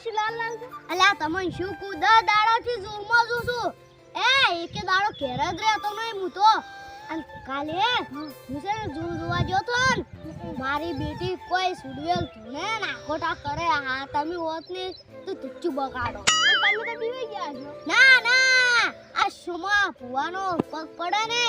પણ શું કુદ દાડાથી જોરમાં જોઉં છું એ એકે દાડો ઘેર જ રહેતો નહીં હું તો. અને કાલે હું છે ને જોર જોવા ગયો તો ને મારી બેટી કોઈ સુડવેલ ધૂણે નાખોટા કરે. હા તમે હોત ને તો તુચ્ચું બગાડો. તમે તો બીવાઈ ગયા છો. ના ના આ સુમા ભુવાનો પગ પડે ને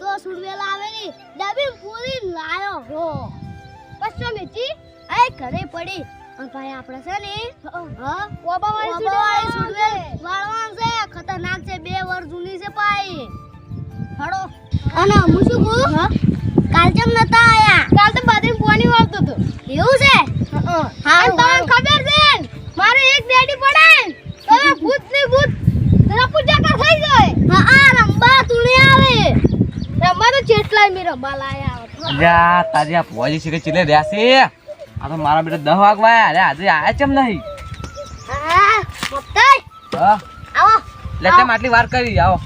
તો સુડવેલ આવેલી ડબી પૂરી લાયો હો. પછી મેચી આ ઘરે પડી. ભાઈ આપણે છે ને હા. ઓબા વાળી સુડવેલ વાળવાન છે. ખતરનાક છે. બે વર્ષ જૂની છે ભાઈ. હડો. અને હું શું કહું? કાલ કેમ નતા આયા? કાલ તો બાદરી પાણી વાળતો તો એવું છે? હા તમને ખબર છે મારે એક ડેડી પડે તમે ભૂતની ભૂત તરા પૂજા કર થઈ જાય. હા આ રંબા તુણી આવે. રંબા તો જેટલાય મે રંબા લાયા. જા તારી આ ભુવાજી છે કે ચીલે રહ્યા છે? આ તો મારા બેટા દહ વાગ વાયા. અરે આજે આયા ચમ નહીં? હા મોટાઈ હા? આવો લે તેમ આટલી વાર કરી? આવો.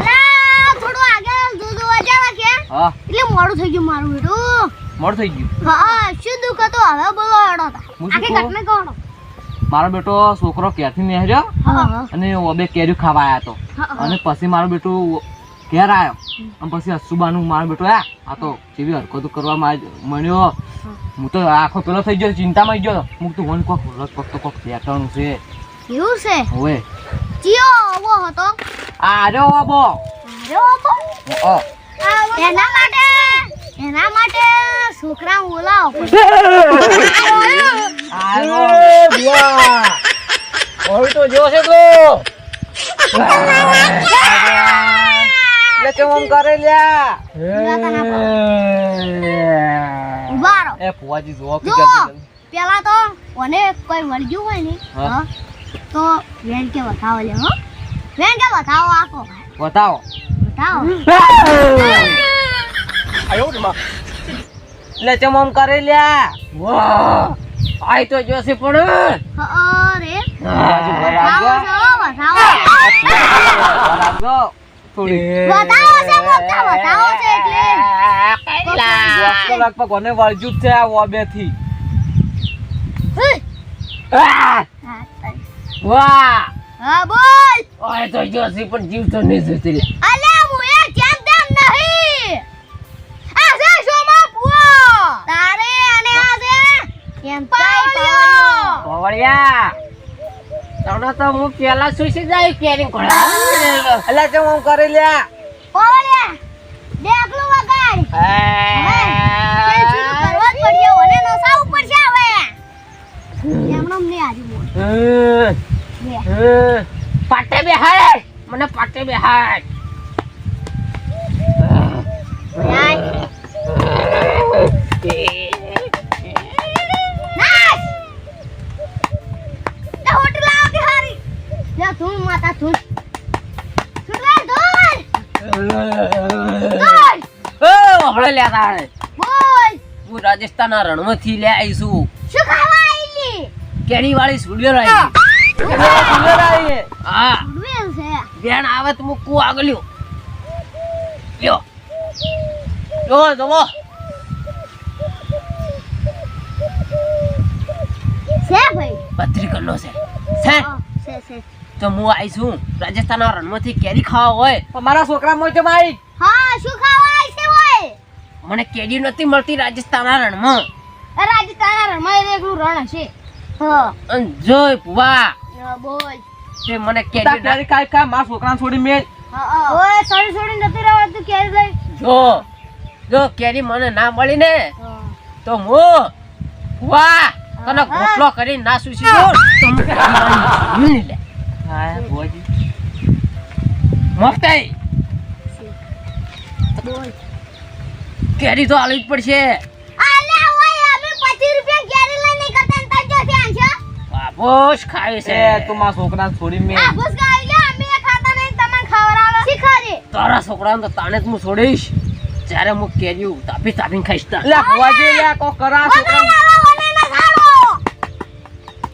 અલા થોડું આગળ દૂધ વાજાવા કે હા. એટલે મોડું થઈ ગયું મારું બેટું. મોડું થઈ ગયું? હા શું દુઃખ હતું? હવે બોલો હડો તા. હું શું આખી કહું? ઘટના મારો બેટો છોકરો ક્યારથી નેહર્યો? અને ઓબે કેર્યું ખાવા આવ્યા તો. અને પછી મારો બેટો ઘેર આવ્યો અને પછી અસુબાનું મારો બેટો આ તો જેવી હરકતો કરવા મળ્યો. હું તો આખો પેલો થઈ ગયો ચિંતામાં ગયો. હું તો વન કોક કોક તો કોક પેટર્ન છે. એવું છે? હવે. ચિયો આવો હતો. આ રહ્યો ઓબો અરે બાપા. ઓ એના માટે એના માટે છોકરા બોલાવો. તો જો છે તો. લે કેમ આમ કરે લ્યા. ઊભા એ ફુવાજી જો કે પેલા તો કોને કોઈ વળગ્યું હોય ને હા. તો વેન કે બતાવો લે હો. વેન કે બતાવો આખો બતાવો બતાવો લે કેમ આમ કરે લ્યા. વાહ. આય તો જોસી પણ. અરે ફુવાજી ઘર થોડી. છે મોટા છે એટલે. કોને વળજ્યું છે આ વાહ! હા બોલ. આય તો જોશે પણ જીવ તો નહીં જતી લે અલ્યા હું એ જેમ તેમ નહીં. આ છે સોમા પુઓ તારે અને આ છે એમ પાવળિયો. પવળિયા? તને તો હું પેલા સુસી જાય કેરી કોળા અલ્યા કેમ આમ કરી લ્યા? પાવળિયા દેખલું વગાડ. તે શરૂ જ પડ્યો અને નસાવું પડશે હવે. એમનો મને આજે બોલ. પાટે બે મને પાટે બે નાશ! તે હોટલ આવો હારી? લે ધૂળ માતા ધૂળ. હમણાં લ્યા તાણે બોલ. હું રાજસ્થાનના રણમાંથી લે આવીશું શું ખાવા આઈલી? કેરી વાળી સુડિયો આવી હા. ધૂળવેલ છે. બેન આવે તો મૂકવું આગળ્યું લ્યો. જો જવો છે ભાઈ. પત્રિકરનો છે. છે? છે, છે. તો હું આવીશું રાજસ્થાનના રણમાંથી કેરી ખાવા હોય. મારા છોકરા મોજે મારી હા, શું ખાવા આઈ છે ઓય? મને કેરી નથી મળતી રાજસ્થાનના રણમાં રાજસ્થાનના રણમાં એકલું રણ હશે. હા. અને જોય પુવા બોલ. તે મને કેરી તારી ખાઈ કા મારા છોકરાને છોડી મેં હા, હા. ઓય, છોડી છોડી નથી રહેવાતું કેરી લઈ. જો જો કેરી મને ના મળી ને તો હું પુવા તને ગોટલો કરીને ના સુસી દઉં તો મને લે હા બોજી મફતાઈ બોલ. કેરી તો આલવી જ પડશે અલ્યા ઓય, અમે 25 રૂપિયા કેરી લઈને નીકળતા ને તાર જોથી આનશો? બાબોશ ખાય છે તું મારા છોકરાને છોડી મેં આ ભૂસ ખાઈ લે, અમે ખાતા નહીં, તમને ખવડાવો. શીખવાડે. તારા છોકરાને તો તાણે જ હું છોડીશ જ્યારે હું કેરી તાપી તાપીને ખાઈશ તા લે ભુવાજી લે કો કરા વગાડ આવો, ઓને ના ખાડો.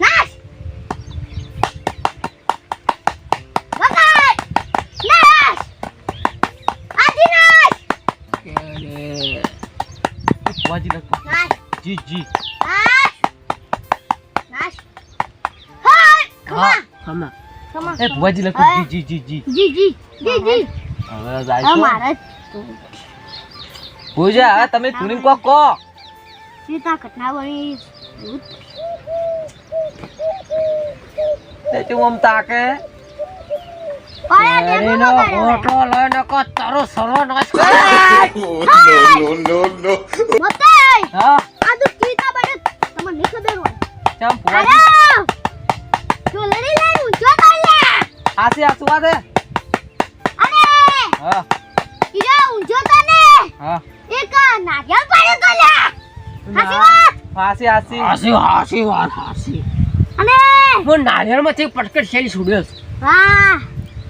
નાશ. વગાડ. નાશ. આજી નાશ. ભુવાજી લગભગ નાશ. જી જી. હા ખમા. ખમા એ ભુવાજી લખું. હા. જી જી જી. જી જી જી જી. હવે જાય મારે ભુજા હવે તમે તુની કો કો સીતા ઘટના બની તે તું આમ તાકે. વગાડ્યો. ફોટો લઈને કો તારો સર્વનાશ કર. મતે હા આ તો સીતા બને નહીં ખબર હોય ચમ ભુવાજી અરે! ચોલડી લઈને ઊંચો કર લે હાસી હાસુ આ દે અરે! હા. ઈરા ઊંચો તને હા. એક નારિયેળ પાડે તો લે હાચી વાત? હાસી હાસી. હાસી હાસી વાત હાસી. અને? હું નારિયેળમાંથી પટકટ શેરી છોડ્યો. હા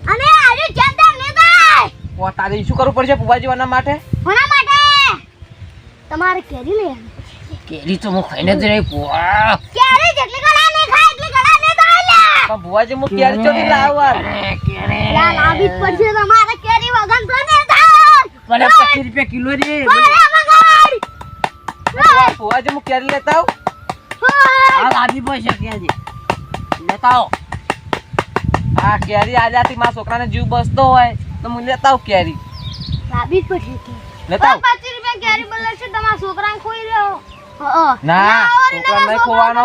અને આજે જતા ને થાય! ઓ તારે શું કરવું પડશે ભુવાજી વાના માટે? કોના માટે? તમારે કેરી આવવી કેરી તો હું ખાઈને જ રહી પુઆ. કેરી જેટલી ગળા ને ખાય એટલી ગળા ને થાય લે પણ ભુવાજી હું કેરી ચોથી લાવવા કેરી. લા લાવી જ પડશે તમારે કેરી વગન તો ને થાય. મને પચીસ રૂપિયા કિલો રે મારે મગાડ ભુવાજી હું કેરી લેતા આવ? હા લાવી પડશે કેરી. લેતા આવ. આ કેરી આજાથી મારા છોકરાને જીવ બસતો હોય તો હું લેતા આવ કેરી. લાવી જ પડશે. લેતા આવ. 25 રૂપિયા કેરી બોલે છે તમારા છોકરાને ખોઈ રહ્યો ના, છોકરા નહીં ખોવાનો.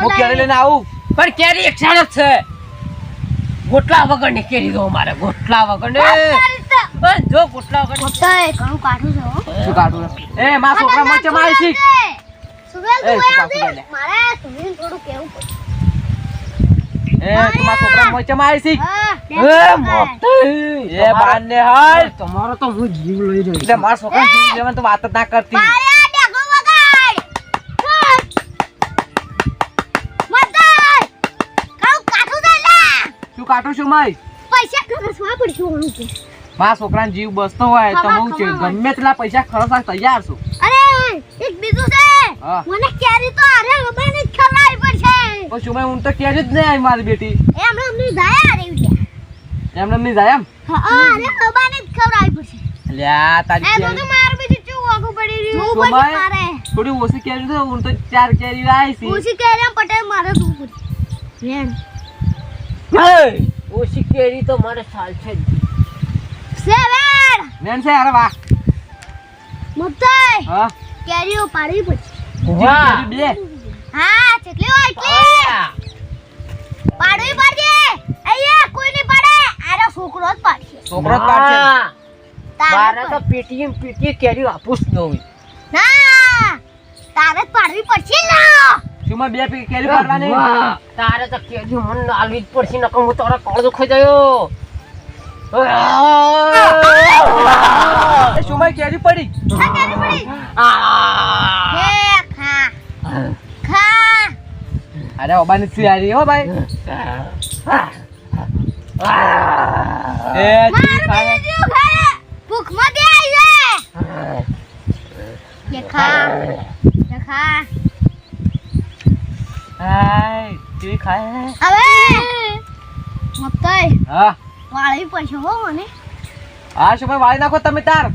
હું કેરી લઈને આવું. પણ કેરી એક જ છે. ગોટલા વગરની કેરી દો મારે ગોટલા વગર. ને બસ જો ગોટલા વગર ઘણું કાઠું છે શું કાઢું એ મારા છોકરા મચે મારી છે તું? મારે થોડું કેવું એ તું છોકરા મચે મારી શીખ એ મોટી. એ બાર ને હાલ. તમારો તો હું જીવ લઈ રહ્યો એટલે મારા છોકરા જીવ લેવાની તો વાત જ ના કરતી. કાઢું છો માઈ પૈસા ખર્ચવા પડશે હું કે. મારા છોકરાને જીવ બસતો હોય તો હું છે. ગમે તેટલા પૈસા ખર્ચવા તૈયાર છું. અરે એક બીજું છે. મને કેરી તો અરે હમણાં જ પડશે. તો શું ઊંઘ તો કેરી જ નહીં આવી મારી બેટી. એ હમણાં અમને જાય અરે ઉઠ્યા એમને એમ નહીં જાય એમ? હા અરે હમણાં જ ખવડાવવી પડશે. લ્યા તારી એ બધું મારું બીજું ચૂ વાગું પડી રહ્યું. હું બધું મારે. થોડી ઓછી કેરી તો હું તો ચાર કેરી આવી છે. ઓછી કેરી પટેલ મારે તું પડી ઓછી કેરી તો મારે સાલ છે જ. સે વેણ મેન છે અરે વાહ. મુક્તાઈ હા? કેરી ઉપાડી પછી વાહ. બે. હા કેટલી હોય એટલી. પાડવી પડશે અહીંયા કોઈ નહીં પાડે. આરો છોકરો જ પાડશે. છોકરો જ પાડશે. તારે તો પીટીએમ પીટી કેરી આપું જ ન હોય ના તારે જ પાડવી પડશે ના. શું બે પી કેરી પાડવાની તારે તો કેરી મને આલવી જ પડશે નકર હું તારા કળ ખાઈ જાયો. એ શું કેરી પડી? આ કેરી પડી. આ. હે ખા. ખા. અરે ઓબાની સિયારી હો ભાઈ? એ ખાય. ભૂખમાં દે આવી છે ખા. ખા. હાય ચીઝ ખાય? હવે મુક્તાઈ હા. વાળી પડશે હો મને. હા શું ભાઈ વાળી નાખો તમે તાર.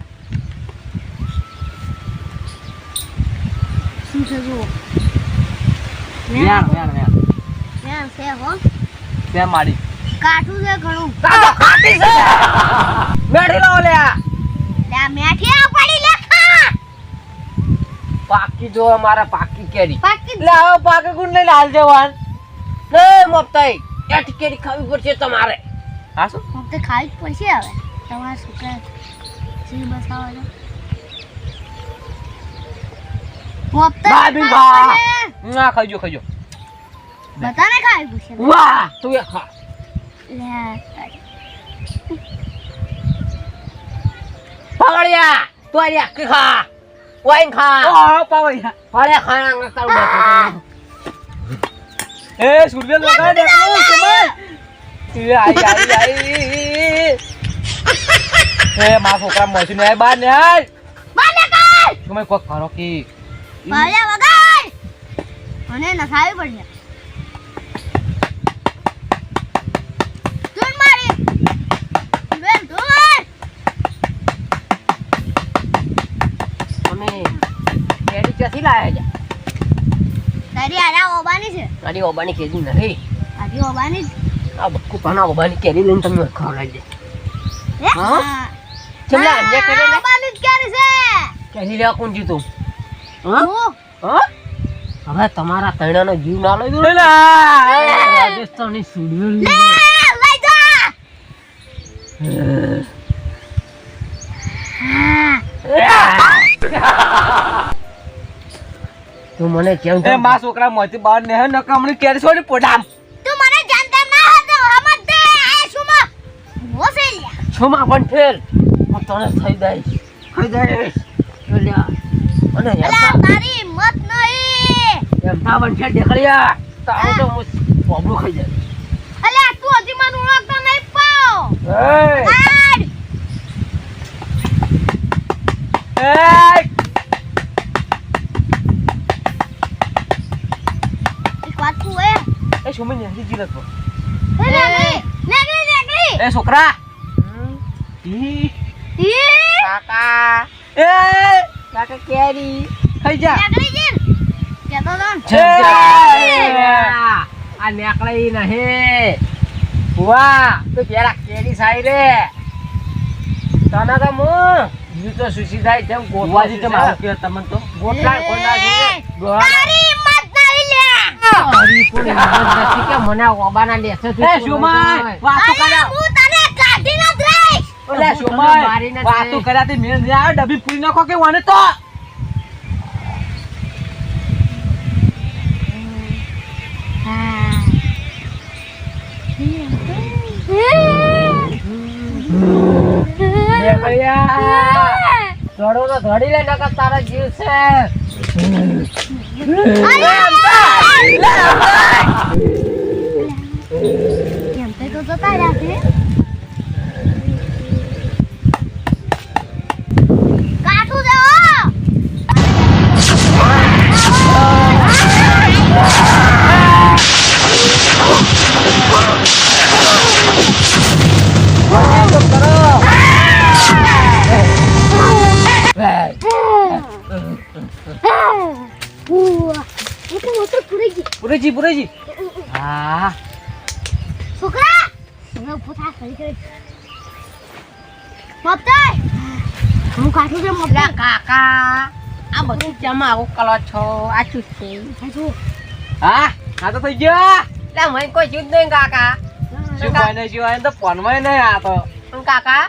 શું છે જુઓ. છે હો. બે માડી કાઠું છે ઘણું. લો લ્યા લે આ મેઠી આ પડી લે. પાકી જો અમારા પાકી કેરી લાવો પાકે ગુણ લઈને હાલ જવાન નહીં મપતાઈ એઠ કેરી ખાવી પડશે તમારે હા શું હું ખાવી જ પડશે હવે તમારા છોકરા જી. ના ખાઈજો ખાઈજો ખાવી પડશે વાહ તું એ ખા લે પકડ્યા તું આરી આખી ખા વાઈન ખા ઓ પાવૈયા ફળે ખાણા તારું બેઠું એ સૂર્ય લગાડ દે સમય એ આઈ આઈ આઈ એ મારા છોકરા મસી ને બાર ને આય બાને કર તમે કોક કરો કે ભાયા વગાડ મને નખાવી પડશે ધૂન મારી બેન ધૂન તમે કેરી ક્યાંથી લાયા છે? તારી આરા ઓબાની છે? તારી ઓબાની કેરી નહીં આજી ઓબાની આ બક્કુ પાના ઓબાની કેરી લઈને તમને ખવડાવી દે હા? હા. ચમલા અન્ય કરે આ ને બાની જ ક્યારે છે. કેરી લેવા કોણ જીતું? હા? હા? હવે તમારા તૈણાનો જીવ ના લઈ દો એલા! રાજસ્થાની લે, લઈ જા. તું મને કેમ એ માં છોકરા મોથી બહાર ને હે નકામણી કેર છોડી પોડામ તું મને જાણતા ના હતો હમત દે આ શું માં છુમા પણ ફેર. હું તને થઈ દઈ થઈ દઈ બોલ્યા અને અલા, એમતા મત હિંમત એમ તા પણ છે દેખડ્યા તો આવું તો હું બોબડું ખાઈ જાય. અલા તું હજી મને ઓળખતો નહીં પાવ. એય! આડ. એ. એ સુમી ને હજી જીરત એ નેગરી, નેગરી, નેગરી. એ છોકરા. હમ? ઈ. ઈ, કાકા. એ. કાકા કેરી. ખાઈ જા. તો ને. આ નેકળી નહીં. વાહ તું પેલા કેરી સાઈ રે. તને તો હું તો સુશી થાય તેમ ગોતવા તમને તો? ગોટલા ખોડા છે એ, તારી હિંમત નહીં લ્યા. તારી કોઈ હિંમત નથી કે મને ઓબાના લેસે એ સુમાય વાતો કર્યા હું તને કાઢી ન દઈશ. ઓલે સુમાય વાતો કર્યા તે મેં ના આવે ડબ્બી પૂરી નાખો કે વાને તો? ધડો તો ધડી લે નકર તારા જીવ છે. તો તો જતા રહ્યા છે. પૂરેજી હા. છોકરા થા, હું કાઠું છે કાકા આ બધું જમા આવું કરો છો આ શું છે. હા આ તો થઈ ગયો. લે મને કોઈ ચૂત નહીં કાકા. શું નહીં શું આ તો ફોનમાં નહીં આ તો. કાકા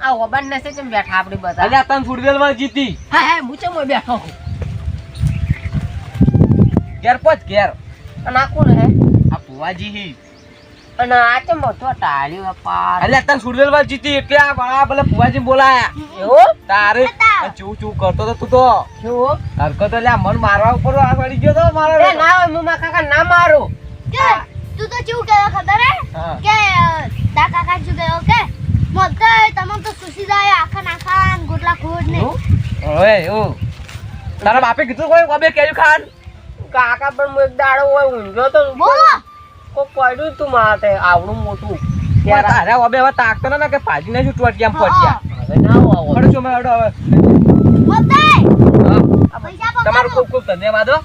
આ ઓબન નસે કેમ બેઠા આપણે બધા. અલ્યા તને ફૂટબોલમાં જીતી. હા હા હું ચમ બેઠો? ઘેર પોચ ઘેર. અને આ કોણ હે? આ ભુવાજી હી. અને આ તો મોટો ટાળ્યો અલ્યા તને માં જીતી? એટલે આ પેલા ભુવાજી બોલાયા. એવું? તારે ચૂ ચૂ કરતો તો તું તો. હરકત અલ્યા મન મારવા ઉપર આ પડી ગયો તો મારો એ ના હોય હું મારા કાકા ના મારો. કે તું તો ચેવું કહેતો ખબર હે? કે તા કાકા શું કહ્યો? કે મમતાઈ તમે તો સુસી જાય આખા નાખા ગોટલા ખોડ ને ઓય ઓ તારા બાપે કીધું કોઈ કબે કેરી ખાન કાકા પણ હું એક દાડો હોય ઊંઘ્યો તો બોલો. કો પડ્યું તું માથે આવડું મોટું. ત્યારે તારે હવે હવે તાકતો ના કે ભાજી ને છૂટવા કેમ ફટ્યા. હવે ના આવો પડજો મેં હવે. તમારું ખૂબ ખૂબ ધન્યવાદ હો.